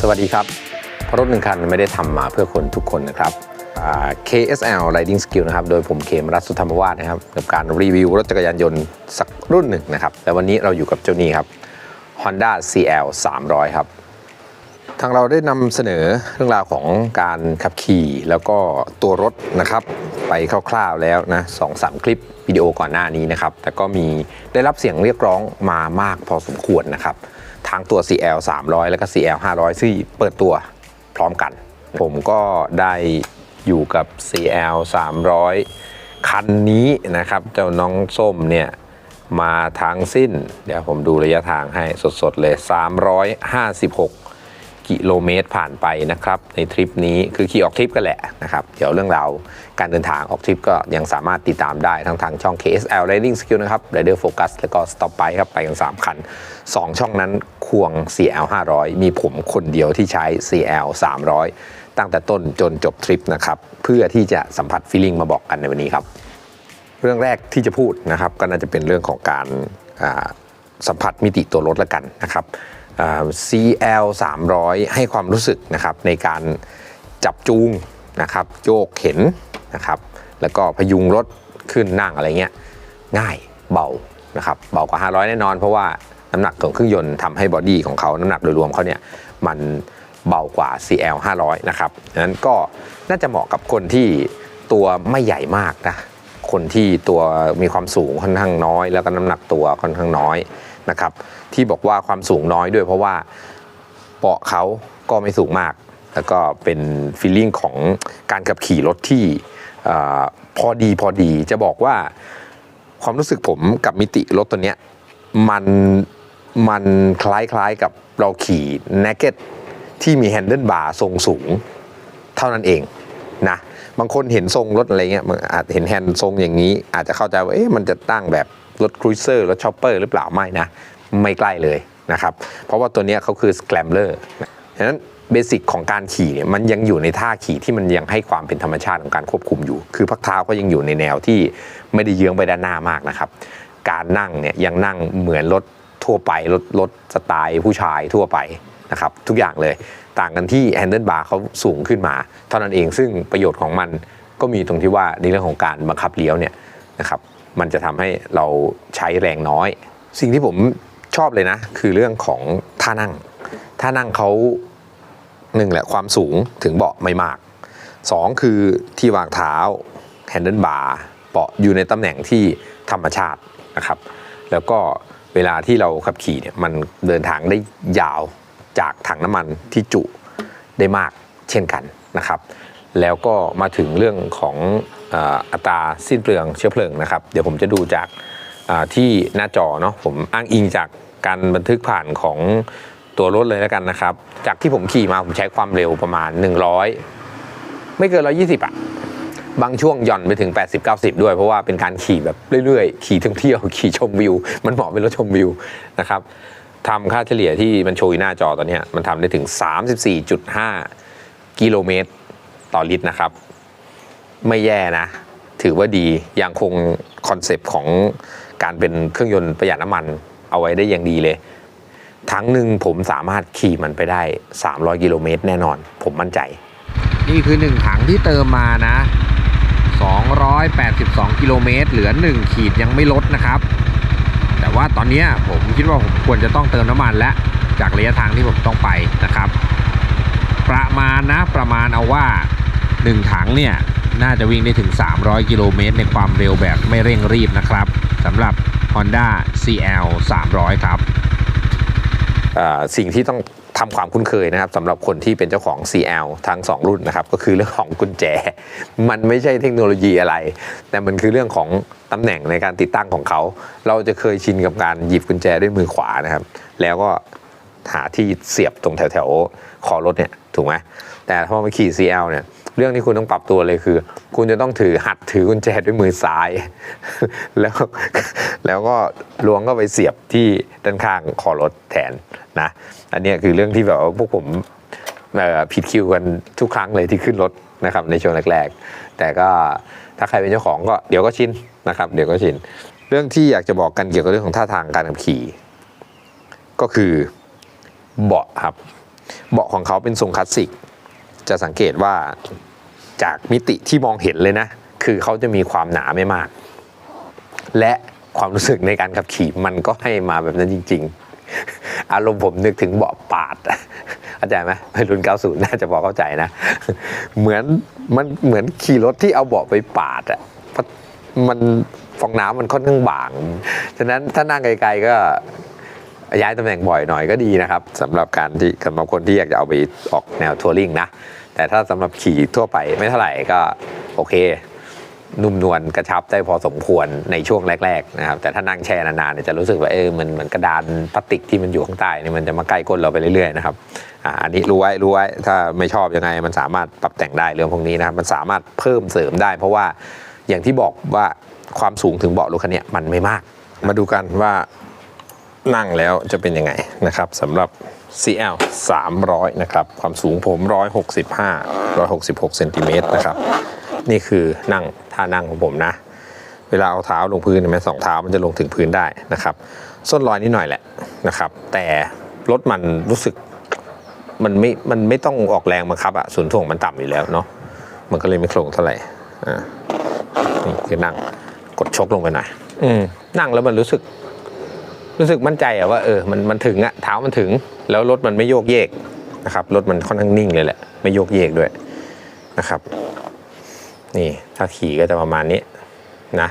สวัสดีครับเพราะรถหนึ่งคันไม่ได้ทำมาเพื่อคนทุกคนนะครับ KSL Riding Skill นะครับ โดยผมเคมรัตุธรรมวาสนะครับ กับการรีวิวรถจักรยานยนต์สักรุ่นหนึ่งนะครับและวันนี้เราอยู่กับเจ้านี้ครับ Honda CL 300 ครับ ทางเราได้นำเสนอเรื่องราวของการขับขี่แล้วก็ตัวรถนะครับ ไปคร่าวๆแล้วนะสองสามคลิปวิดีโอก่อนหน้านี้นะครับ แต่ก็มีได้รับเสียงเรียกร้องมามากพอสมควรนะครับ ทางตัว CL 300 แล้วก็ CL 500 ซึ่งเปิดตัวพร้อมกัน ผมก็ได้อยู่กับ CL 300 คันนี้นะครับ เจ้าน้องส้มเนี่ยมาทางสิ้น เดี๋ยวผมดูระยะทางให้สดๆเลย 356 กิโลเมตรผ่านไปนะครับในทริปนี้คือขี่ออกทริปกันแหละนะครับ เดี๋ยวเรื่องราวการเดินทางออกทริปก็ยังสามารถติดตามได้ทั้งทางช่อง KSL Riding Skill นะครับ Rider Focus แล้วก็ Stop by ครับไปกัน 3 คัน 2 ช่องนั้นควง CL 500 มีผมคนเดียวที่ใช้ CL 300 ตั้งแต่ต้นจนจบทริปนะครับเพื่อที่จะสัมผัสฟีลิ่งมาบอกกันในวันนี้ครับเรื่องแรกที่จะพูดนะครับก็น่าจะเป็นเรื่องของการสัมผัสมิติตัวรถละกันนะครับ CL 300 ให้ความรู้สึกนะครับในการจับจูงนะครับโยกเข็นนะครับแล้วก็พยุงรถขึ้นนั่งอะไรเงี้ยง่ายเบานะครับเบากว่า 500 แน่นอน เพราะว่าน้ำหนักของเครื่องยนต์ทำให้บอดี้ของเขาน้ำหนักโดยรวมเขาเนี่ยมันเบากว่า CL 500 นะครับดังนั้นก็น่าจะเหมาะกับคนที่ตัวไม่ใหญ่มากนะคนที่ตัวมีความสูงค่อนข้างน้อย แล้วก็น้ำหนักตัวค่อนข้างน้อย นะครับ ที่บอกว่าความสูงน้อยด้วยเพราะว่าเบาะเขาก็ไม่สูงมาก แล้วก็เป็นฟีลลิ่งของการขับขี่รถที่พอดีพอดีจะบอกว่าความรู้สึกผมกับมิติรถตัวเนี้ยมันมันคล้ายๆกับเราขี่ naked ที่มีแฮนเดิลบาร์ทรงสูงเท่านั้นเองนะบางคนเห็นทรงรถอะไรเงี้ยอาจเห็นแฮนด์ทรงอย่างนี้ อาจจะเข้าใจว่าเอ๊ะมันจะตั้งแบบ รถครูเซอร์รถชอปเปอร์หรือเปล่าไม่นะ ไม่ใกล้เลยนะครับ เพราะว่าตัวนี้เขาคือสแ a มเลอร์ฉะนั้นเบสิกของการขี่เนี่ยมันยังอยู่ในท่าขี่ที่มันยังให้ความเป็นธรรมชาติของการควบคุมอยู่ คือพักเท้าก็ยังอยู่ในแนวที่ไม่ได้เยื้องไปด้านหน้ามากนะครับ การนั่งเนี่ยยังนั่งเหมือนรถทั่วไปรถรถสไตล์ผู้ชายทั่วไปนะครับทุกอย่างเลยต่างกันที่แฮนเดิลบาร์เขาสูงขึ้นมา เท่านั้นเองซึ่งประโยชน์ของมันก็มีตรงที่ว่าในเรื่องของการบังคับเลี้ยวเนี่ยนะครับ มันจะทำให้เราใช้แรงน้อย สิ่งที่ผมชอบเลยนะ คือเรื่องของท่านั่ง ท่านั่งเขาหนึ่งแหละความสูงถึงเบาะไม่มากสองคือที่วางเท้าแฮนเดิลบาร์เบาะอยู่ในตำแหน่งที่ธรรมชาตินะครับ แล้วก็เวลาที่เราขับขี่เนี่ยมันเดินทางได้ยาวจากถังน้ำมันที่จุได้มากเช่นกันนะครับ แล้วก็มาถึงเรื่องของ อัตราสิ้นเปลืองเชื้อเพลิงนะครับ เดี๋ยวผมจะดูจากอ่าที่หน้าจอเนาะผมอ้างอิงจากการบันทึกผ่านของตัวรถเลยแล้วกันนะครับ จากที่ผมขี่มาผมใช้ความเร็วประมาณ 100 ไม่เกิน 120อะบางช่วงหย่อนไปถึง 80-90 ด้วย เพราะว่าเป็นการขี่แบบเรื่อยๆ ขี่ท่องเที่ยวขี่ชมวิว มันเหมาะเป็นรถชมวิวนะครับทำค่าเฉลี่ยที่มันโชว์อยู่หน้าจอตอนนี้มันทำได้ถึง 34.5 กิโลเมตรต่อลิตรนะครับ ไม่แย่นะ ถือว่าดียังคงคอนเซปต์ของการเป็นเครื่องยนต์ประหยัดน้ำมันเอาไว้ได้อย่างดีเลย ทั้งหนึ่งผมสามารถขี่มันไปได้ 300 กิโลเมตรแน่นอน ผมมั่นใจ นี่คือ 1 ถังที่เติมมานะ 282 กิโลเมตรเหลือ 1 ขีดยังไม่ลดนะครับ แต่ว่าตอนนี้ผมคิดว่าผมควรจะต้องเติมน้ำมันแล้ว จากระยะทางที่ผมต้องไปนะครับ ประมาณนะประมาณเอาว่า 1 ถังเนี่ย น่าจะวิ่งได้ถึง 300 กิโลเมตรในความเร็วแบบไม่เร่งรีบนะครับสำหรับ Honda CL 300 ครับสิ่งที่ต้องทำความคุ้นเคยนะครับสำหรับคนที่เป็นเจ้าของ CL ทั้ง 2 รุ่นนะครับ ก็คือเรื่องของกุญแจ มันไม่ใช่เทคโนโลยีอะไร แต่มันคือเรื่องของตำแหน่งในการติดตั้งของเขา เราจะเคยชินกับการหยิบกุญแจด้วยมือขวานะครับ แล้วก็หาที่เสียบตรงแถวแถวๆคอรถเนี่ยถูกไหมแต่พอมาขี่ CL เนี่ย เรื่องที่คุณต้องปรับตัวเลยคือ คุณจะต้องถือหัดถือกุญแจด้วยมือซ้าย แล้วแล้วก็ล้วงก็ไปเสียบที่ด้านข้างคอรถแทนนะอันนี้คือเรื่องที่แบบว่าพวกผมผิดคิวกันทุกครั้งเลยที่ขึ้นรถนะครับในช่วงแรกๆ แต่ก็ถ้าใครเป็นเจ้าของก็เดี๋ยวก็ชินนะครับเดี๋ยวก็ชิน เรื่องที่อยากจะบอกกันเกี่ยวกับเรื่องของท่าทางการขับขี่ ก็คือเบาะครับ เบาะของเขาเป็นทรงคลาสสิก จะสังเกตว่า จากมิติที่มองเห็นเลยนะ คือเขาจะมีความหนาไม่มาก และความรู้สึกในการขับขี่มันก็ให้มาแบบนั้นจริง ๆ อารมณ์ผมนึกถึงเบาะปาดเข้าใจไหมวัยรุ่น 90 น่าจะพอเข้าใจนะ เหมือนมันเหมือนขี่รถที่เอาเบาะไปปาดอะเพราะมันฟองน้ำมันค่อนข้างบาง ฉะนั้นถ้านั่งไกลๆก็ย้ายตำแหน่งบ่อยหน่อยก็ดีนะครับสำหรับการที่สำหรับคนที่อยากจะเอาไปออกแนวทัวริงนะ แต่ถ้าสำหรับขี่ทั่วไปไม่เท่าไหร่ก็โอเค นุ่มนวลกระชับได้พอสมควรในช่วงแรกๆนะครับแต่ถ้านั่งแช่นานๆเนี่ยจะรู้สึกว่าเออมันเหมือนกระดานพลาสติกที่มันอยู่ข้างใต้นี่มันจะมาใกล้ก้นเราไปเรื่อยๆนะครับอ่าอันนี้รู้ไว้รู้ไว้ถ้าไม่ชอบยังไงมันสามารถปรับแต่งได้เรื่องพวกนี้นะครับมันสามารถเพิ่มเสริมได้ เพราะว่าอย่างที่บอกว่าความสูงถึงเบาะรถคันเนี้ยมันไม่มาก มาดูกันว่านั่งแล้วจะเป็นยังไงนะครับสำหรับ CL 300 นะครับ ความสูงผม 165 166เซนติเมตรนะครับ นี่คือนั่งท่านั่งของผมนะ เวลาเอาเท้าลงพื้นเห็นไหมสองเท้ามันจะลงถึงพื้นได้นะครับ ส้นลอยนิดหน่อยแหละนะครับ แต่รถมันรู้สึกมันไม่ มันไม่ต้องออกแรงบังคับอะส่วนถ่วงมันต่ำอยู่แล้วเนาะ มันก็เลยไม่โครงเท่าไหร่ อ่า นี่คือนั่ง กดชกลงไปหน่อย อืม นั่งแล้วมันรู้สึก รู้สึกมั่นใจอะว่าเออมันมันถึงอะเท้ามันถึง แล้วรถมันไม่โยกเยกนะครับรถมันค่อนข้างนิ่งเลยแหละไม่โยกเยกด้วยนะครับ นี่ถ้าขี่ก็จะประมาณนี้นะ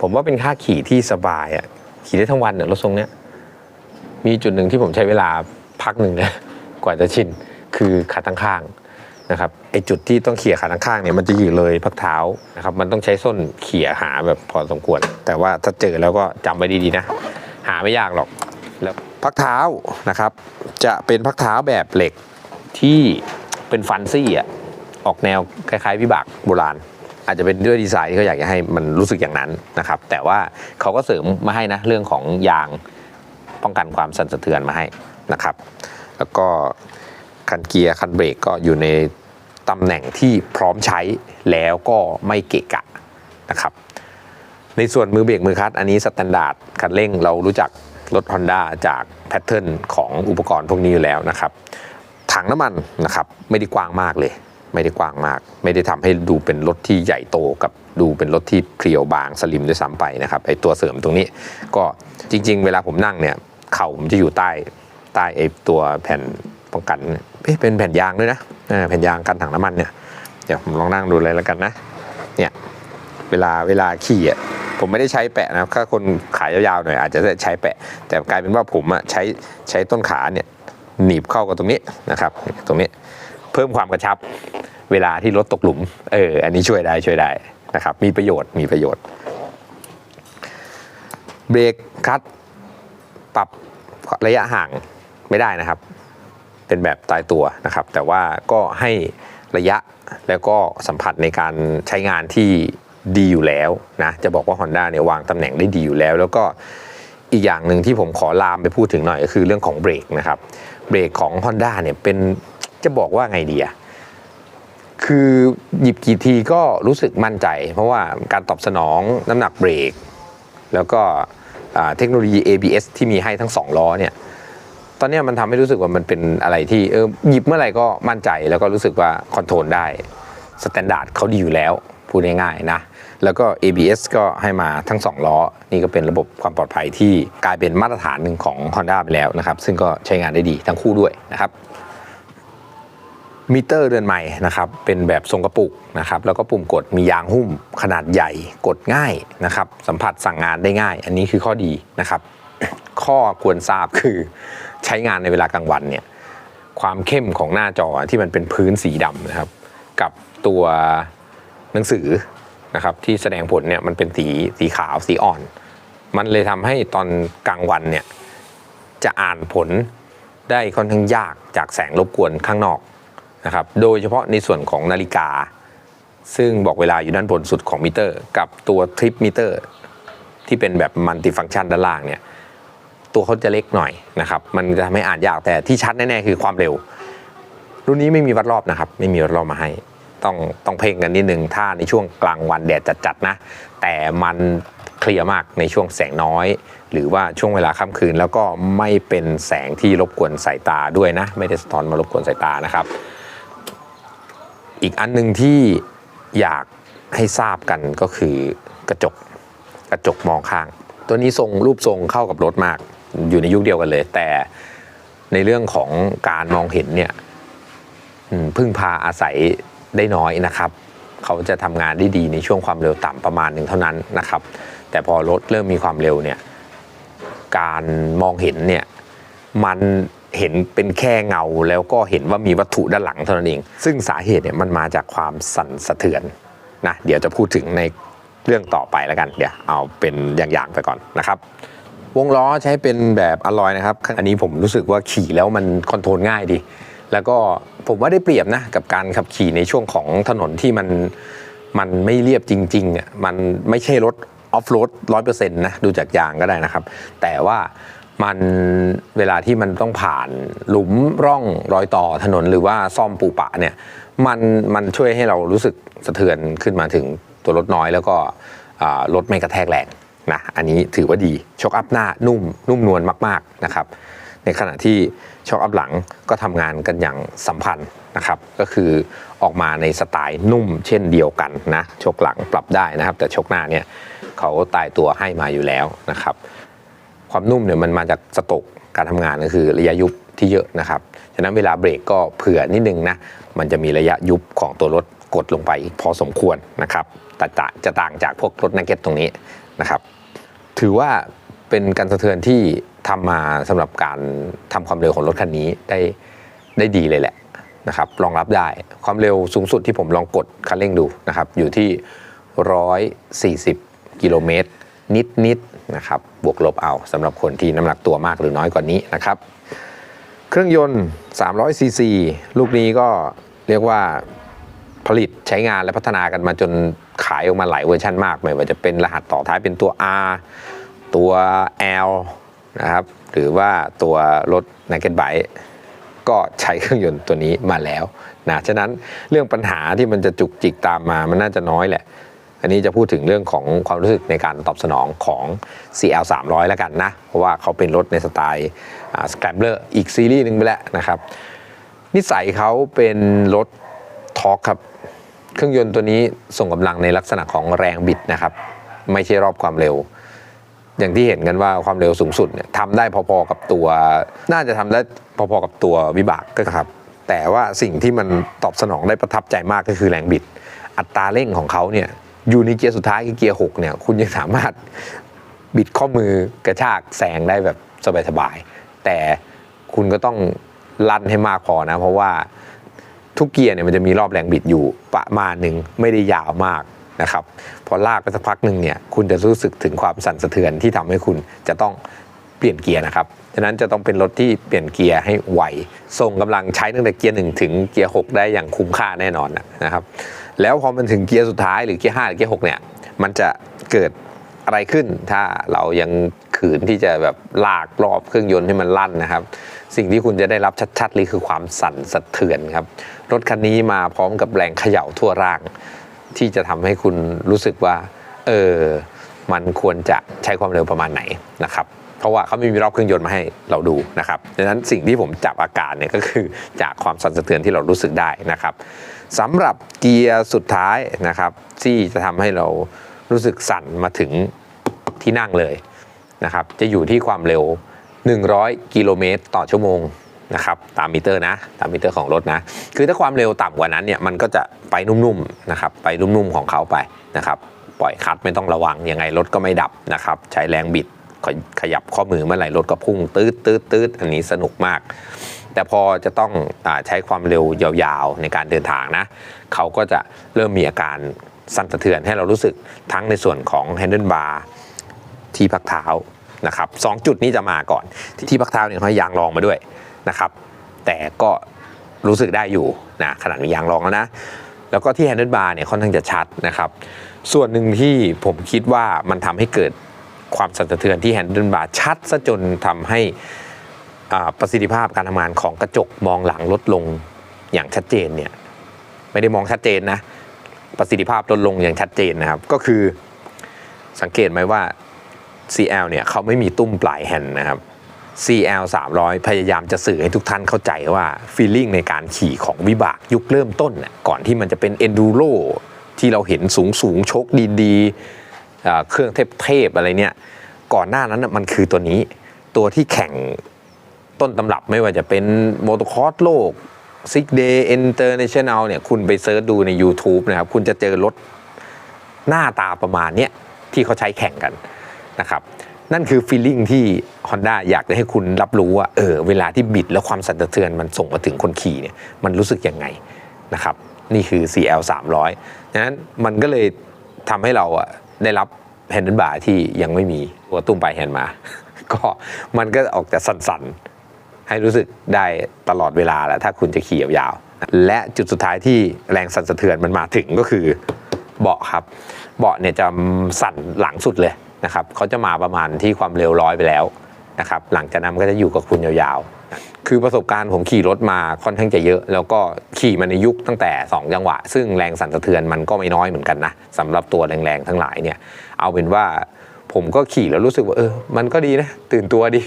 ผมว่าเป็นค่าขี่ที่สบายอะขี่ได้ทั้งวันเนี่ยรถทรงเนี้ยมีจุดหนึ่งที่ผมใช้เวลาพักหนึ่งเลยกว่าจะชินคือขาตั้งข้าง นะครับไอจุดที่ต้องเขี่ยขาตั้งข้างเนี่ยมันจะอยู่เลยพักเท้านะครับมันต้องใช้ส้นเขี่ยหาแบบพอสมควร แต่ว่าถ้าเจอแล้วก็จำไว้ดีๆนะ หาไม่ยากหรอกแล้วพักเท้านะครับ จะเป็นพักเท้าแบบเหล็กที่เป็นฟันซี่อะออกแนวคล้ายๆวิบากโบราณ อาจจะเป็นด้วยดีไซน์ที่เขาอยากจะให้มันรู้สึกอย่างนั้นนะครับ แต่ว่าเขาก็เสริมมาให้นะเรื่องของยางป้องกันความสั่นสะเทือนมาให้นะครับ แล้วก็คันเกียร์คันเบรกก็อยู่ใน ตำแหน่งที่พร้อมใช้แล้วก็ไม่เกะกะนะครับในส่วนมือเบรกมือคลัตช์อันนี้สแตนดาร์ดคันเร่งเรารู้จักรถ Honda จากแพทเทิร์นของอุปกรณ์พวกนี้อยู่แล้วนะครับถังน้ำมันนะครับไม่ได้กว้างมากเลย ไม่ได้กว้างมาก ไม่ได้ทำให้ดูเป็นรถที่ใหญ่โตกับดูเป็นรถที่เพรียวบางสลิมด้วยซ้ำไปนะครับไอตัวเสริมตรงนี้ ก็จริง ๆ เวลาผมนั่งเนี่ยเข่าผมจะอยู่ใต้ใต้ไอตัวแผ่น ป้องกันเป็นแผ่นยางด้วยนะแผ่นยางกันถังน้ำมันเนี่ยเดี๋ยวผมลองนั่งดูเลยแล้วกันนะเนี่ยเวลาเวลาขี่อะผมไม่ได้ใช้แปะนะถ้าคนขายยาวๆหน่อยอาจจะได้ใช้แปะ แต่กลายเป็นว่าผมอะใช้ใช้ต้นขาเนี่ยหนีบเข้ากับตรงนี้นะครับ ตรงนี้เพิ่มความกระชับ เวลาที่รถตกหลุมเอออันนี้ช่วยได้ช่วยได้นะครับ มีประโยชน์มีประโยชน์เบรกคัดปรับระยะห่างไม่ได้นะครับ เป็นแบบตายตัวนะครับ แต่ว่าก็ให้ระยะแล้วก็สัมผัสในการใช้งานที่ดีอยู่แล้วนะ จะบอกว่า Honda เนี่ยวางตำแหน่งได้ดีอยู่แล้ว แล้วก็อีกอย่างหนึ่งที่ผมขอลามไปพูดถึงหน่อยก็คือเรื่องของเบรกนะครับ เบรกของ Honda เนี่ยเป็นจะบอกว่าไงดีอะคือหยิบกี่ทีก็รู้สึกมั่นใจ เพราะว่าการตอบสนองน้ำหนักเบรก แล้วก็เทคโนโลยี ABS ที่มีให้ทั้งสองล้อเนี่ย ตอนนี้มันทำให้รู้สึกว่ามันเป็นอะไรที่เออหยิบเมื่อไหร่ก็มั่นใจแล้วก็รู้สึกว่าคอนโทรลได้สแตนดาร์ดเขาดีอยู่แล้วพูดง่ายๆนะแล้วก็ ABS ก็ให้มาทั้ง 2 ล้อ นี่ก็เป็นระบบความปลอดภัยที่กลายเป็นมาตรฐานหนึ่งของ Honda ไปแล้วนะครับ ซึ่งก็ใช้งานได้ดีทั้งคู่ด้วยนะครับมิเตอร์เรือนใหม่นะครับ เป็นแบบทรงกระปุกนะครับ แล้วก็ปุ่มกดมียางหุ้มขนาดใหญ่กดง่ายนะครับ สัมผัสสั่งงานได้ง่าย อันนี้คือข้อดีนะครับ ข้อควรทราบคือใช้งานในเวลากลางวันเนี่ยความเข้มของหน้าจอที่มันเป็นพื้นสีดำนะครับ กับตัวหนังสือนะครับที่แสดงผลเนี่ยมันเป็นสีสีขาวสีอ่อน มันเลยทำให้ตอนกลางวันเนี่ยจะอ่านผลได้ค่อนข้างยากจากแสงรบกวนข้างนอกนะครับ โดยเฉพาะในส่วนของนาฬิกา ซึ่งบอกเวลาอยู่ด้านบนสุดของมิเตอร์ กับตัวทริปมิเตอร์ที่เป็นแบบมัลติฟังก์ชันด้านล่างเนี่ย ตัวเขาจะเล็กหน่อยนะครับ มันจะทำให้อ่านยากแต่ที่ชัดแน่ๆคือความเร็ว รุ่นนี้ไม่มีวัดรอบนะครับ ไม่มีวัดรอบมาให้ ต้องต้องเพ่งกันนิดนึงถ้าในช่วงกลางวันแดดจัดๆนะ แต่มันเคลียร์มากในช่วงแสงน้อย หรือว่าช่วงเวลาค่ำคืน แล้วก็ไม่เป็นแสงที่รบกวนสายตาด้วยนะ ไม่ได้สะท้อนมารบกวนสายตานะครับ อีกอันหนึ่งที่อยากให้ทราบกันก็คือกระจกกระจกมองข้าง ตัวนี้ทรงรูปทรงเข้ากับรถมาก อยู่ในยุคเดียวกันเลย แต่ในเรื่องของการมองเห็นเนี่ยพึ่งพาอาศัยได้น้อยนะครับ เขาจะทำงานได้ดีในช่วงความเร็วต่ำประมาณหนึ่งเท่านั้นนะครับ แต่พอรถเริ่มมีความเร็วเนี่ยการมองเห็นเนี่ยมันเห็นเป็นแค่เงาแล้วก็เห็นว่ามีวัตถุด้านหลังเท่านั้นเอง ซึ่งสาเหตุเนี่ยมันมาจากความสั่นสะเทือนนะเดี๋ยวจะพูดถึงในเรื่องต่อไปแล้วกัน เดี๋ยวเอาเป็นอย่างๆไปก่อนนะครับ วงล้อใช้เป็นแบบอลลอยนะครับ อันนี้ผมรู้สึกว่าขี่แล้วมันคอนโทรลง่ายดี แล้วก็ผมว่าได้เปรียบนะกับการขับขี่ในช่วงของถนนที่มันมันไม่เรียบจริงๆอะมันไม่ใช่รถออฟโรดร้อยเปอร์เซ็นต์นะดูจากยางก็ได้นะครับ แต่ว่ามันเวลาที่มันต้องผ่านหลุมร่องรอยต่อถนนหรือว่าซ่อมปูปะเนี่ยมันมันช่วยให้เรารู้สึกสะเทือนขึ้นมาถึงตัวรถน้อยแล้วก็รถไม่กระแทกแรง นะอันนี้ถือว่าดีช็อคอัพหน้านุ่มนุ่มนวลมากๆนะครับในขณะที่ช็อคอัพหลังก็ทำงานกันอย่างสัมพันธ์นะครับก็คือออกมาในสไตล์นุ่มเช่นเดียวกันนะชกหลังปรับได้นะครับ แต่ชกหน้าเนี่ยเขาตายตัวให้มาอยู่แล้วนะครับ ความนุ่มเนี่ยมันมาจากสตกการทำงานก็คือระยะยุบที่เยอะนะครับฉะนั้นเวลาเบรกก็เผื่อนิดนึงนะมันจะมีระยะยุบของตัวรถกดลงไปพอสมควรนะครับแต่จะจะต่างจากพวกรถนักเก็ตตรงนี้นะครับ ถือว่าเป็นการสะเทือนที่ทำมาสำหรับการทำความเร็วของรถคันนี้ได้ได้ดีเลยแหละนะครับรองรับได้ความเร็วสูงสุดที่ผมลองกดคันเร่งดูนะครับ อยู่ที่ 140 กิโลเมตร นิดนิดนะครับบวกลบเอาสำหรับคนที่น้ำหนักตัวมากหรือน้อยกว่านี้นะครับ เครื่องยนต์ 300ซีซีลูกนี้ก็เรียกว่า ผลิตใช้งานและพัฒนากันมาจนขายออกมาหลายเวอร์ชันมากไม่ว่าจะเป็นรหัสต่อท้ายเป็นตัว R ตัว L นะครับหรือว่าตัวรถ Naked Bike ก็ใช้เครื่องยนต์ตัวนี้มาแล้วนะฉะนั้นเรื่องปัญหาที่มันจะจุกจิกตามมามันน่าจะน้อยแหละ อันนี้จะพูดถึงเรื่องของความรู้สึกในการตอบสนองของ CL 300แล้วกันนะ เพราะว่าเขาเป็นรถในสไตล์สแครมเบอร์อีกซีรีส์หนึ่งไปแล้วนะครับ นิสัยเขาเป็นรถทอร์กครับ เครื่องยนต์ตัวนี้ส่งกำลังในลักษณะของแรงบิดนะครับ ไม่ใช่รอบความเร็ว อย่างที่เห็นกันว่าความเร็วสูงสุดเนี่ยทำได้พอๆกับตัว น่าจะทำได้พอๆกับตัววิบากก็ครับ แต่ว่าสิ่งที่มันตอบสนองได้ประทับใจมากก็คือแรงบิด อัตราเร่งของเขาเนี่ยอยู่ในเกียร์สุดท้ายคือเกียร์6เนี่ยคุณยังสามารถบิดข้อมือกระชากแซงได้แบบสบายๆแต่คุณก็ต้องลั่นให้มากพอนะ เพราะว่า ทุกเกียร์เนี่ยมันจะมีรอบแรงบิดอยู่ประมาณหนึ่งไม่ได้ยาวมากนะครับพอลากไปสักพักหนึ่งเนี่ยคุณจะรู้สึกถึงความสั่นสะเทือนที่ทำให้คุณจะต้องเปลี่ยนเกียร์นะครับฉะนั้นจะต้องเป็นรถที่เปลี่ยนเกียร์ให้ไวส่งกำลังใช้ตั้งแต่เกียร์หนึ่งถึงเกียร์หกได้อย่างคุ้มค่าแน่นอนนะครับแล้วพอมันถึงเกียร์สุดท้ายหรือเกียร์ห้าหรือเกียร์หกเนี่ยมันจะเกิดอะไรขึ้นถ้าเรายัง ขืนที่จะแบบลากรอบเครื่องยนต์ให้มันลั่นนะครับ สิ่งที่คุณจะได้รับชัดๆเลยคือความสั่นสะเทือนครับ รถคันนี้มาพร้อมกับแรงเขย่าทั่วร่าง ที่จะทำให้คุณรู้สึกว่า เออ มันควรจะใช้ความเร็วประมาณไหนนะครับเพราะว่าเขาไม่มีรอบเครื่องยนต์มาให้เราดูนะครับดังนั้นสิ่งที่ผมจับอาการเนี่ยก็คือจากความสั่นสะเทือนที่เรารู้สึกได้นะครับสำหรับเกียร์สุดท้ายนะครับ ที่จะทำให้เรารู้สึกสั่นมาถึงที่นั่งเลย นะครับจะอยู่ที่ความเร็ว 100 กิโลเมตรต่อชั่วโมงนะครับตามมิเตอร์นะตามมิเตอร์ของรถนะคือถ้าความเร็วต่ำกว่านั้นเนี่ยมันก็จะไปนุ่มๆนะครับไปนุ่มๆของเขาไปนะครับปล่อยคัดไม่ต้องระวังยังไงรถก็ไม่ดับนะครับใช้แรงบิดขยับข้อมือเมื่อไหร่รถก็พุ่งตืดตืดตืดอันนี้สนุกมาก แต่พอจะต้องอใช้ความเร็วยาวๆในการเดินทางนะเขาก็จะเริ่มมีอาการสั่นสะเทือนให้เรารู้สึกทั้งในส่วนของแฮนเดิลบาร์ ที่พักเท้านะครับสองจุดนี้จะมาก่อนที่ที่พักเท้าเนี่ยเขายางรองมาด้วยนะครับ แต่ก็รู้สึกได้อยู่นะขนาดมียางรองแล้วนะแล้วก็ที่แฮนเดิลบาร์เนี่ยค่อนข้างจะชัดนะครับ ส่วนหนึ่งที่ผมคิดว่ามันทำให้เกิดความสั่นสะเทือนที่แฮนเดิลบาร์ชัดซะจนทำให้อ่าประสิทธิภาพการทำงานของกระจกมองหลังลดลงอย่างชัดเจนเนี่ยไม่ได้มองชัดเจนนะประสิทธิภาพลดลงอย่างชัดเจนนะครับ ก็คือสังเกตไหมว่า CL เนี่ยเขาไม่มีตุ้มปลายแฮนด์นะครับ CL 300 พยายามจะสื่อให้ทุกท่านเข้าใจว่าฟีลลิ่งในการขี่ของวิบากยุคเริ่มต้นน่ะก่อนที่มันจะเป็น Enduro ที่เราเห็นสูงสูงชกดีๆอ่าเครื่องเทพๆอะไรเนี่ย ก่อนหน้านั้นน่ะมันคือตัวนี้ ตัวที่แข่งต้นตำรับไม่ว่าจะเป็นโมโตคอร์สโลก Six Day International เนี่ยคุณไปเซิร์ชดูใน YouTube นะครับ คุณจะเจอรถหน้าตาประมาณเนี้ยที่เขาใช้แข่งกัน นะครับนั่นคือฟีลลิ่งที่ Honda อยากจะให้คุณรับรู้ว่าเออเวลาที่บิดแล้วความสั่นสะเทือนมันส่งมาถึงคนขี่เนี่ยมันรู้สึกยังไงนะครับนี่คือ CL 300นั้นมันก็เลยทำให้เราอะได้รับแฮนด์บาร์ที่ยังไม่มีตัวตุ้มปลายแฮนด์มา ก็มันก็ออกจะสั่นๆ ให้รู้สึกได้ตลอดเวลาแหละถ้าคุณจะขี่ยาวๆ และจุดสุดท้ายที่แรงสั่นสะเทือนมันมาถึงก็คือเบาะครับ เบาะเนี่ยจะสั่นหลังสุดเลย นะครับเขาจะมาประมาณที่ความเร็วร้อยไปแล้วนะครับหลังจากนั้นก็จะอยู่กับคุณยาวๆ คือประสบการณ์ผมขี่รถมาค่อนข้างจะเยอะ แล้วก็ขี่มาในยุคตั้งแต่ 2 จังหวะ ซึ่งแรงสั่นสะเทือนมันก็ไม่น้อยเหมือนกันนะสำหรับตัวแรงๆทั้งหลายเนี่ยเอาเป็นว่าผมก็ขี่แล้วรู้สึกว่าเออ มันก็ดีนะ ตื่นตัวดี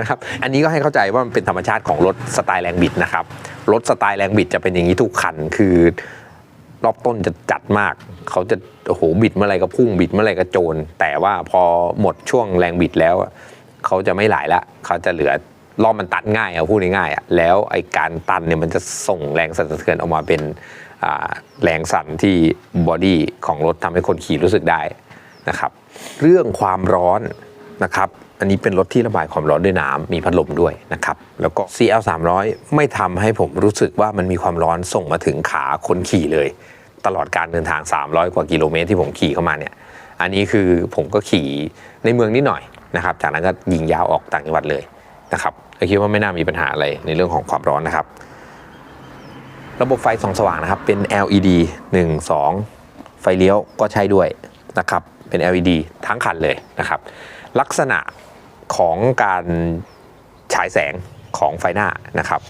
นะครับ อันนี้ก็ให้เข้าใจว่ามันเป็นธรรมชาติของรถสไตล์แรงบิดนะครับ รถสไตล์แรงบิดจะเป็นอย่างนี้ทุกคัน คือ รอบต้นจะจัดมาก เขาจะโอ้โหบิดเมื่อไรก็พุ่งบิดเมื่อไรก็โจรแต่ว่าพอหมดช่วงแรงบิดแล้วเขาจะไม่ไหลละเขาจะเหลือรอบมันตัดง่ายเอาพูดง่ายๆอะแล้วไอการตันเนี่ยมันจะส่งแรงสั่นสะเทือนออกมาเป็นแรงสั่นที่บอดี้ของรถทำให้คนขี่รู้สึกได้นะครับ เรื่องความร้อนนะครับ อันนี้เป็นรถที่ระบายความร้อนด้วยน้ำมีพัดลมด้วยนะครับ แล้วก็ CL 300ไม่ทำให้ผมรู้สึกว่ามันมีความร้อนส่งมาถึงขาคนขี่เลย ตลอดการเดินทาง 300 กว่ากิโลเมตรที่ผมขี่เข้ามาเนี่ย อันนี้คือผมก็ขี่ในเมืองนิดหน่อยนะครับ จากนั้นก็ยิงยาวออกต่างจังหวัดเลยนะครับก็คิดว่าไม่น่ามีปัญหาอะไรในเรื่องของความร้อนนะครับ ระบบไฟส่องสว่างนะครับ เป็น LED 1 2 ไฟเลี้ยวก็ใช้ด้วยนะครับ เป็น LED ทั้งคันเลยนะครับ ลักษณะ ของการฉายแสงของไฟหน้านะครับ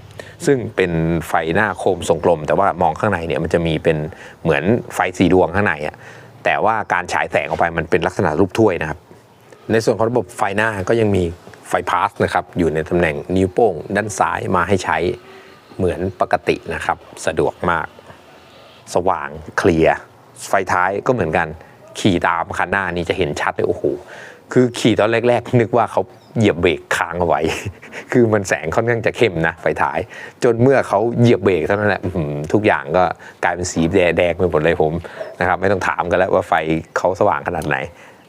ซึ่งเป็นไฟหน้าโคมทรงกลม แต่ว่ามองข้างในเนี่ยมันจะมีเป็นเหมือนไฟสีดวงข้างในอะแต่ว่าการฉายแสงออกไปมันเป็นลักษณะรูปถ้วยนะครับ ในส่วนของระบบไฟหน้าก็ยังมีไฟพาสนะครับอยู่ในตำแหน่งนิ้วโป้ง ด้านซ้ายมาให้ใช้เหมือนปกตินะครับ สะดวกมาก สว่างเคลียร์ไฟท้ายก็เหมือนกัน ขี่ตามคันหน้านี่จะเห็นชัดเลยโอ้โห คือขี่ตอนแรก ๆ นึกว่าเขาเหยียบเบรกค้างเอาไว้ คือมันแสงค่อนข้างจะเข้มนะไฟท้าย จนเมื่อเขาเหยียบเบรกเท่านั้นแหละทุกอย่างก็กลายเป็นสีแดงไปหมดเลยผมนะครับไม่ต้องถามกันแล้วว่าไฟเขาสว่างขนาดไหน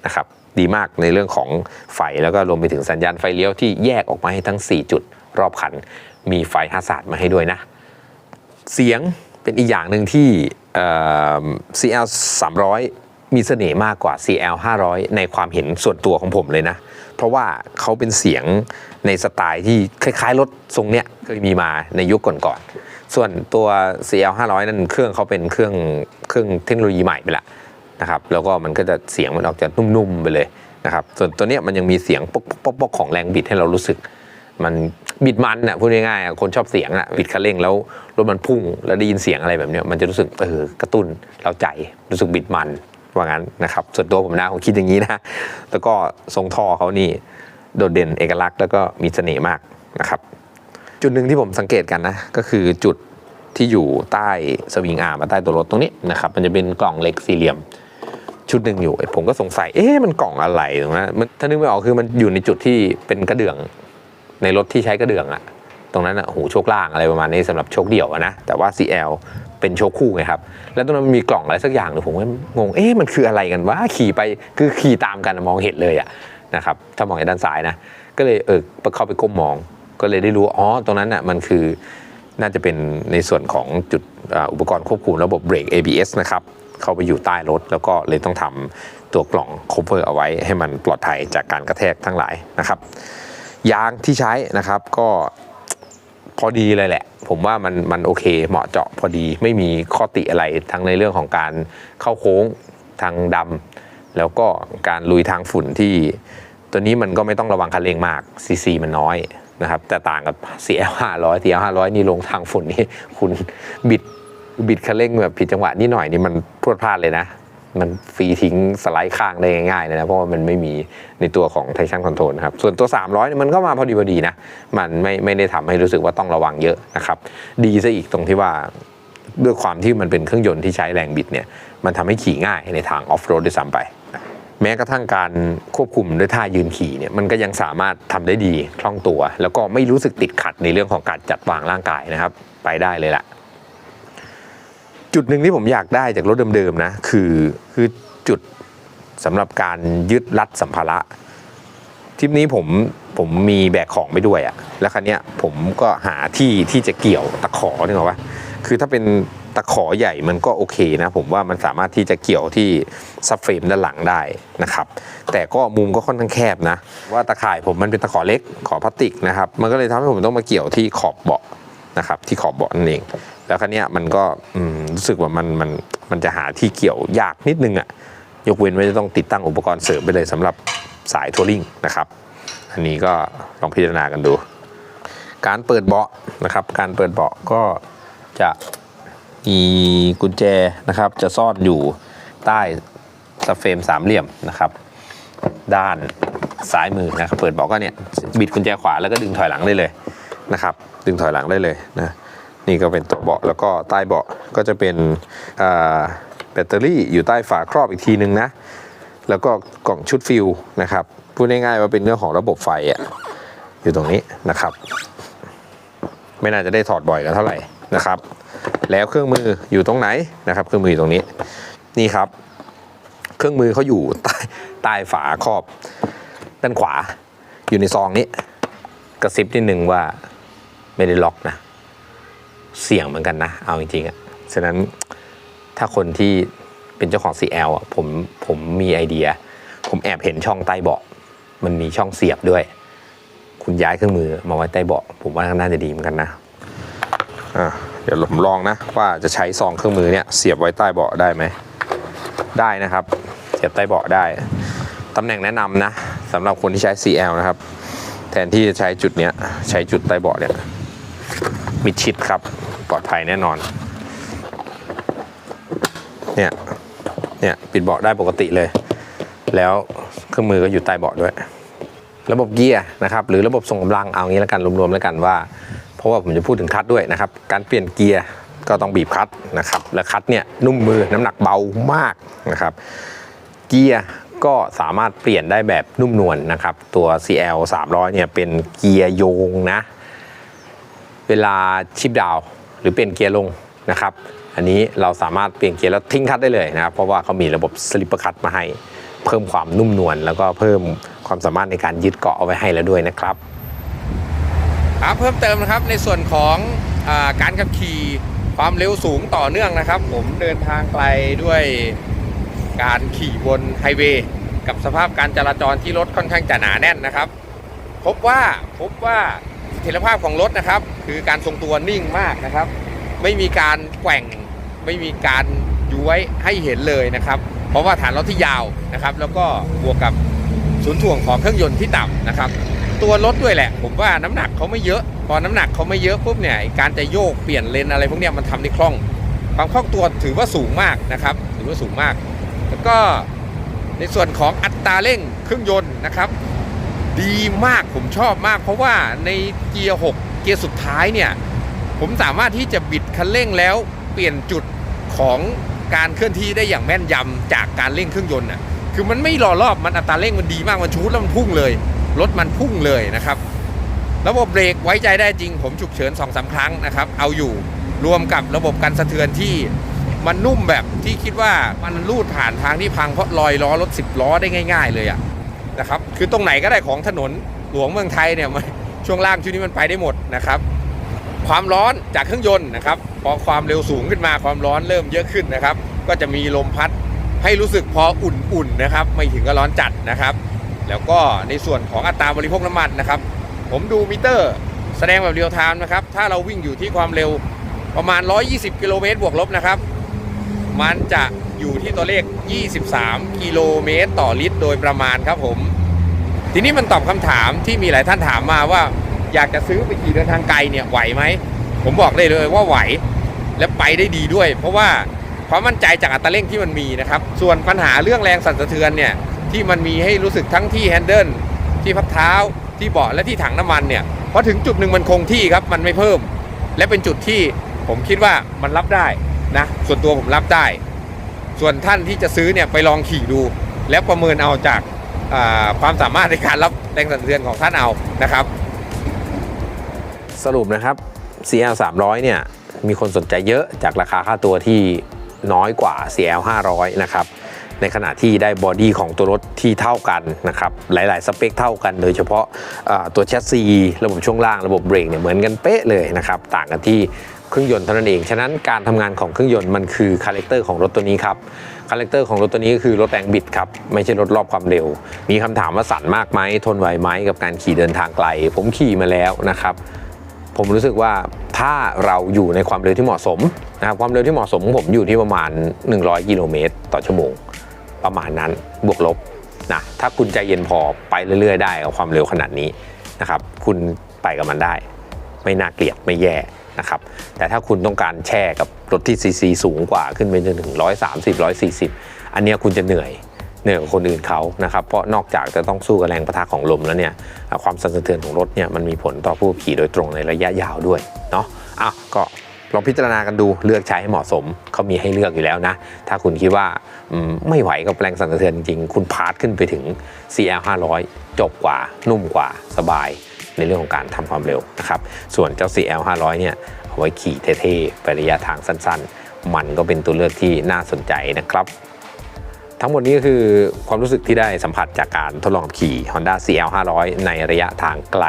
นะครับดีมากในเรื่องของไฟแล้วก็รวมไปถึงสัญญาณไฟเลี้ยวที่แยกออกมาให้ทั้ง 4 จุดรอบคัน มีไฟฮัสซาดมาให้ด้วยนะ เสียงเป็นอีกอย่างหนึ่งที่ CL 300 มีเสน่ห์มากกว่า CL 500 ในความเห็นส่วนตัวของผมเลยนะ เพราะว่าเขาเป็นเสียงในสไตล์ที่คล้ายๆ รถทรงเนี้ยเคยมีมาในยุคก่อนๆ ส่วนตัว CL 500 นั่นเครื่องเขาเป็นเครื่องเครื่องเทคโนโลยีใหม่ไปละนะครับแล้วก็มันก็จะเสียงมันออกจะนุ่มๆไปเลยนะครับส่วนตัวเนี้ยมันยังมีเสียงป๊อกๆๆของแรงบิดให้เรารู้สึก มันบิดมันอะพูดง่ายๆอะคนชอบเสียงอะบิดคันเร่งแล้วรถมันพุ่งแล้วได้ยินเสียงอะไรแบบเนี้ยมันจะรู้สึกเออกระตุ้นเราใจรู้สึกบิดมัน ว่างั้นนะครับส่วนตัวผมนะผมคิดอย่างนี้นะแล้วก็ทรงท่อเขานี่โดดเด่นเอกลักษณ์แล้วก็มีเสน่ห์มากนะครับ จุดหนึ่งที่ผมสังเกตกันนะก็คือจุดที่อยู่ใต้สวิงอาร์มใต้ตัวรถตรงนี้นะครับมันจะเป็นกล่องเหล็กสี่เหลี่ยม ชุดหนึ่งอยู่ ผมก็สงสัยเอ๊ะมันกล่องอะไรตรงนั้นมันถ้านึกไม่ออกคือมันอยู่ในจุดที่เป็นกระเดื่อง ในรถที่ใช้กระเดื่องอะตรงนั้นอะหูโชคล่างอะไรประมาณนี้สำหรับโชคเดี่ยวนะแต่ว่า CL เป็นโชคคู่ไงครับ แล้วตรงนั้นมันมีกล่องอะไรสักอย่างหนึ่งผมก็งง เอ๊ะมันคืออะไรกันวะขี่ไปคือขี่ตามกันมองเห็นเลยอะนะครับถ้ามองจากด้านซ้ายนะ ก็เลยเออเข้าไปก้มมอง ก็เลยได้รู้อ๋อตรงนั้นอะมันคือน่าจะเป็นในส่วนของจุดอ,อุปกรณ์ควบคุมระบบเบรก ABS นะครับเข้าไปอยู่ใต้รถ แล้วก็เลยต้องทำตัวกล่อง cover เอาไว้ ให้มันปลอดภัยจากการกระแทกทั้งหลายนะครับยางที่ใช้นะครับก็ พอดีเลยแหละ ผมว่ามันมันโอเค เหมาะเจาะพอดีไม่มีข้อติอะไรทั้งในเรื่องของการเข้าโค้งทางดำแล้วก็การลุยทางฝุ่นที่ ตัวนี้มันก็ไม่ต้องระวังคันเร่งมากซีซีมันน้อยนะครับแต่ต่างกับ CL 500 CL 500 นี่ลงทางฝุ่นนี่คุณบิดบิดคันเร่งแบบผิดจังหวะนิดหน่อยนี่มันพรวดพลาดเลยนะ มันฟรีทิ้งสไลด์ข้างได้ง่ายๆเลยนะเพราะว่ามันไม่มีในตัวของ traction control ครับส่วนตัว 300เนี่ยมันก็มาพอดีพอดีนะ มันไม่ไม่ได้ทำให้รู้สึกว่าต้องระวังเยอะนะครับ ดีซะอีกตรงที่ว่าด้วยความที่มันเป็นเครื่องยนต์ที่ใช้แรงบิดเนี่ยมันทำให้ขี่ง่ายในทางออฟโรดด้วยซ้ำไป แม้กระทั่งการควบคุมด้วยท่ายืนขี่เนี่ยมันก็ยังสามารถทำได้ดีคล่องตัว แล้วก็ไม่รู้สึกติดขัดในเรื่องของการจัดวางร่างกายนะครับ ไปได้เลยล่ะ จุดหนึ่งที่ผมอยากได้จากรถเดิมๆนะคือคือจุดสำหรับการยึดรัดสัมภาระทริปนี้ผมผมมีแบกของไปด้วยอะแล้วคันเนี้ยผมก็หาที่ที่จะเกี่ยวตะขอนึกออกปะคือถ้าเป็นตะขอใหญ่มันก็โอเคนะ ผมว่ามันสามารถที่จะเกี่ยวที่ซับเฟรมด้านหลังได้นะครับ แต่ก็มุมก็ค่อนข้างแคบนะ ว่าตะข่ายผมมันเป็นตะขอเล็กขอพลาสติกนะครับ มันก็เลยทำให้ผมต้องมาเกี่ยวที่ขอบเบาะ นะครับที่ขอบเบาะนั่นเอง แล้วคันนี้มันก็รู้สึกว่ามันมันมันจะหาที่เกี่ยวยากนิดนึงอะยกเว้นว่าจะต้องติดตั้งอุปกรณ์เสริมไปเลยสำหรับสายทัวริงนะครับ อันนี้ก็ลองพิจารณากันดู การเปิดเบาะนะครับ การเปิดเบาะก็จะมีกุญแจนะครับ จะซ่อนอยู่ใต้สเฟรมสามเหลี่ยมนะครับ ด้านซ้ายมือนะครับ เปิดเบาะก็เนี่ยบิดกุญแจขวาแล้วก็ดึงถอยหลังได้เลย นะครับ ดึงถอยหลังได้เลยนะนี่ก็เป็นตัวเบาะแล้วก็ใต้เบาะก็จะเป็นแบตเตอรี่อยู่ใต้ฝาครอบอีกทีนึงนะ แล้วก็กล่องชุดฟิลนะครับพูดง่ายๆว่าเป็นเรื่องของระบบไฟอะอยู่ตรงนี้นะครับ ไม่น่าจะได้ถอดบ่อยกันเท่าไหร่นะครับ แล้วเครื่องมืออยู่ตรงไหนนะครับ เครื่องมืออยู่ตรงนี้นี่ครับ เครื่องมือเขาอยู่ใต้ใต้ฝาครอบด้านขวา อยู่ในซองนี้ กระซิบนิดหนึ่งว่า ไม่ได้ล็อกนะ เสี่ยงเหมือนกันนะ เอาจริงๆอะ่ะฉะนั้นถ้าคนที่เป็นเจ้าของ CL อะผมผมมีไอเดีย ผมแอบเห็นช่องใต้เบาะมันมีช่องเสียบด้วย คุณย้ายเครื่องมือมาไว้ใต้เบาะผมว่าน่าจะดีเหมือนกันนะอะเดี๋ยวผมลองนะ ว่าจะใช้ซองเครื่องมือเนี่ยเสียบไว้ใต้เบาะได้ไหมได้นะครับ เสียบใต้เบาะได้ตำแหน่งแนะนำนะสำหรับคนที่ใช้ CL นะครับ แทนที่จะใช้จุดเนี้ยใช้จุดใต้เบาะเนี่ย มิดชิดครับ ปลอดภัยแน่นอน เนี่ย เนี่ย ปิดเบาะได้ปกติเลย แล้วเครื่องมือก็อยู่ใต้เบาะด้วย ระบบเกียร์นะครับ หรือระบบส่งกำลังเอางี้แล้วกันรวมๆแล้วกันว่า เพราะว่าผมจะพูดถึงคลัตช์ด้วยนะครับ การเปลี่ยนเกียร์ก็ต้องบีบคลัตช์นะครับ และคลัตช์เนี่ยนุ่มมือน้ำหนักเบามากนะครับ เกียร์ก็สามารถเปลี่ยนได้แบบนุ่มนวลนะครับ ตัว CL 300เนี่ยเป็นเกียร์โยงนะ เวลาชิปดาวหรือเปลี่ยนเกียร์ลงนะครับ อันนี้เราสามารถเปลี่ยนเกียร์แล้วทิ้งคัดได้เลยนะครับเพราะว่าเขามีระบบสลิปเปอร์คัตมาให้เพิ่มความนุ่มนวลแล้วก็เพิ่มความสามารถในการยึดเกาะเอาไว้ให้แล้วด้วยนะครับเพิ่มเติมนะครับในส่วนของอการขับขี่ความเร็วสูงต่อเนื่องนะครับ ผมเดินทางไกลด้วยการขี่บนไฮเวย์กับสภาพการจราจรที่รถค่อนข้างจะหนาแน่นนะครับ พบว่าพบว่า เสถียรภาพของรถนะครับ คือการทรงตัวนิ่งมากนะครับ ไม่มีการแกว่งไม่มีการย้วยให้เห็นเลยนะครับ เพราะว่าฐานรถที่ยาวนะครับ แล้วก็บวกกับศูนย์ถ่วงของเครื่องยนต์ที่ต่ำนะครับ ตัวรถด้วยแหละ ผมว่าน้ำหนักเขาไม่เยอะ พอน้ำหนักเขาไม่เยอะปุ๊บเนี่ยการจะโยกเปลี่ยนเลนอะไรพวกเนี้ยมันทำได้คล่อง ความคล่องตัวถือว่าสูงมากนะครับ ถือว่าสูงมาก แล้วก็ในส่วนของอัตราเร่งเครื่องยนต์นะครับ ดีมากผมชอบมาก เพราะว่าในเกียร์6เกียร์สุดท้ายเนี่ย ผมสามารถที่จะบิดคันเร่งแล้วเปลี่ยนจุดของการเคลื่อนที่ได้อย่างแม่นยำจากการเร่งเครื่องยนต์อะคือมันไม่รอรอบมันอัตราเร่งมันดีมากมันชูดแล้วมันพุ่งเลยรถมันพุ่งเลยนะครับระบบเบรกไว้ใจได้จริง ผมฉุกเฉิน2อสาครั้งนะครับ เอาอยู่รวมกับระบบการสะเทือนที่มันนุ่มแบบที่คิดว่ามันลูดผ่านทางที่พังเพราะรอยล้อรถ10ล้อได้ง่าย ๆ เลยอะ นะครับ คือตรงไหนก็ได้ของถนนหลวงเมืองไทยเนี่ยมันช่วงล่างช่วงนี้มันไปได้หมดนะครับ ความร้อนจากเครื่องยนต์นะครับพอความเร็วสูงขึ้นมาความร้อนเริ่มเยอะขึ้นนะครับ ก็จะมีลมพัดให้รู้สึกพออุ่นๆนะครับ ไม่ถึงกับร้อนจัดนะครับ แล้วก็ในส่วนของอัตราบริโภคน้ำมันนะครับ ผมดูมิเตอร์แสดงแบบเรียลไทม์นะครับ ถ้าเราวิ่งอยู่ที่ความเร็วประมาณ 120 กิโลเมตรบวกลบนะครับ มันจะ อยู่ที่ตัวเลข 23 กิโลเมตรต่อลิตร โดยประมาณครับผม ทีนี้มันตอบคำถามที่มีหลายท่านถามมาว่า อยากจะซื้อไปขี่เดินทางไกลเนี่ยไหวไหม ผมบอกได้เลยว่าไหวและไปได้ดีด้วย เพราะว่าความมั่นใจจากอัตราเร่งที่มันมีนะครับ ส่วนปัญหาเรื่องแรงสั่นสะเทือนเนี่ยที่มันมีให้รู้สึกทั้งที่แฮนเดิลที่พับเท้าที่เบาะและที่ถังน้ำมันเนี่ยพอถึงจุดหนึ่งมันคงที่ครับมันไม่เพิ่ม และเป็นจุดที่ผมคิดว่ามันรับได้นะส่วนตัวผมรับได้ ส่วนท่านที่จะซื้อเนี่ยไปลองขี่ดู แล้วประเมินเอาจากาความสามารถในการรับแรงสั่นสะเทือนของท่านเอานะครับ สรุปนะครับ CL 300เนี่ยมีคนสนใจเยอะจากราคาค่าตัวที่น้อยกว่า CL 500นะครับในขณะที่ได้บอดี้ของตัวรถที่เท่ากันนะครับหลาย ๆ สเปคเท่ากัน โดยเฉพาะตัวแชสซีระบบช่วงล่างระบบเบรกเนี่ยเหมือนกันเป๊ะเลยนะครับต่างกันที่ เครื่องยนต์เท่านั้นเอง ฉะนั้นการทำงานของเครื่องยนต์มันคือคาแรคเตอร์ของรถตัวนี้ครับ คาแรคเตอร์ของรถตัวนี้ก็คือรถแรงบิดครับ ไม่ใช่รถรอบความเร็ว มีคำถามว่าสั่นมากไหม ทนไหวไหมกับการขี่เดินทางไกล ผมขี่มาแล้วนะครับ ผมรู้สึกว่าถ้าเราอยู่ในความเร็วที่เหมาะสมนะครับ ความเร็วที่เหมาะสมของผมอยู่ที่ประมาณ 100 กิโลเมตรต่อชั่วโมง ประมาณนั้น บวกลบนะถ้าคุณใจเย็นพอไปเรื่อย ๆ ได้กับความเร็วขนาดนี้นะครับ คุณไปกับมันได้ ไม่น่าเกลียดไม่แย่ นะครับ แต่ถ้าคุณต้องการแช่กับรถที่ซีซีสูงกว่าขึ้นไปจนถึง 130 140 อันนี้คุณจะเหนื่อยเหนื่อยกว่าคนอื่นเขานะครับ เพราะนอกจากจะต้องสู้กับแรงประทะของลมแล้วเนี่ย ความสั่นสะเทือนของรถเนี่ยมันมีผลต่อผู้ขี่โดยตรงในระยะยาวด้วยเนาะ อ้าว ก็ลองพิจารณากันดูเลือกใช้ให้เหมาะสมเขามีให้เลือกอยู่แล้วนะ ถ้าคุณคิดว่าไม่ไหวกับแรงสั่นสะเทือนจริงๆ คุณพาร์ทขึ้นไปถึง CL 500จบกว่านุ่มกว่าสบาย ในเรื่องของการทำความเร็วนะครับ ส่วนเจ้า CL 500เนี่ยเอาไว้ขี่เท่ๆไประยะทางสั้นๆ มันก็เป็นตัวเลือกที่น่าสนใจนะครับ ทั้งหมดนี้ก็คือความรู้สึกที่ได้สัมผัสจากการทดลองขี่ Honda CL 500ในระยะทางไกล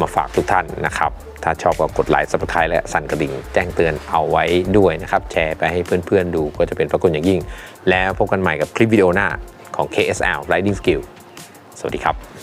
มาฝากทุกท่านนะครับ ถ้าชอบก็กดไลค์ subscribe และสั่นกระดิ่งแจ้งเตือนเอาไว้ด้วยนะครับ แชร์ไปให้เพื่อนๆดูก็จะเป็นพระคุณอย่างยิ่ง แล้วพบกันใหม่กับคลิปวิดีโอหน้าของ KSL Riding Skill สวัสดีครับ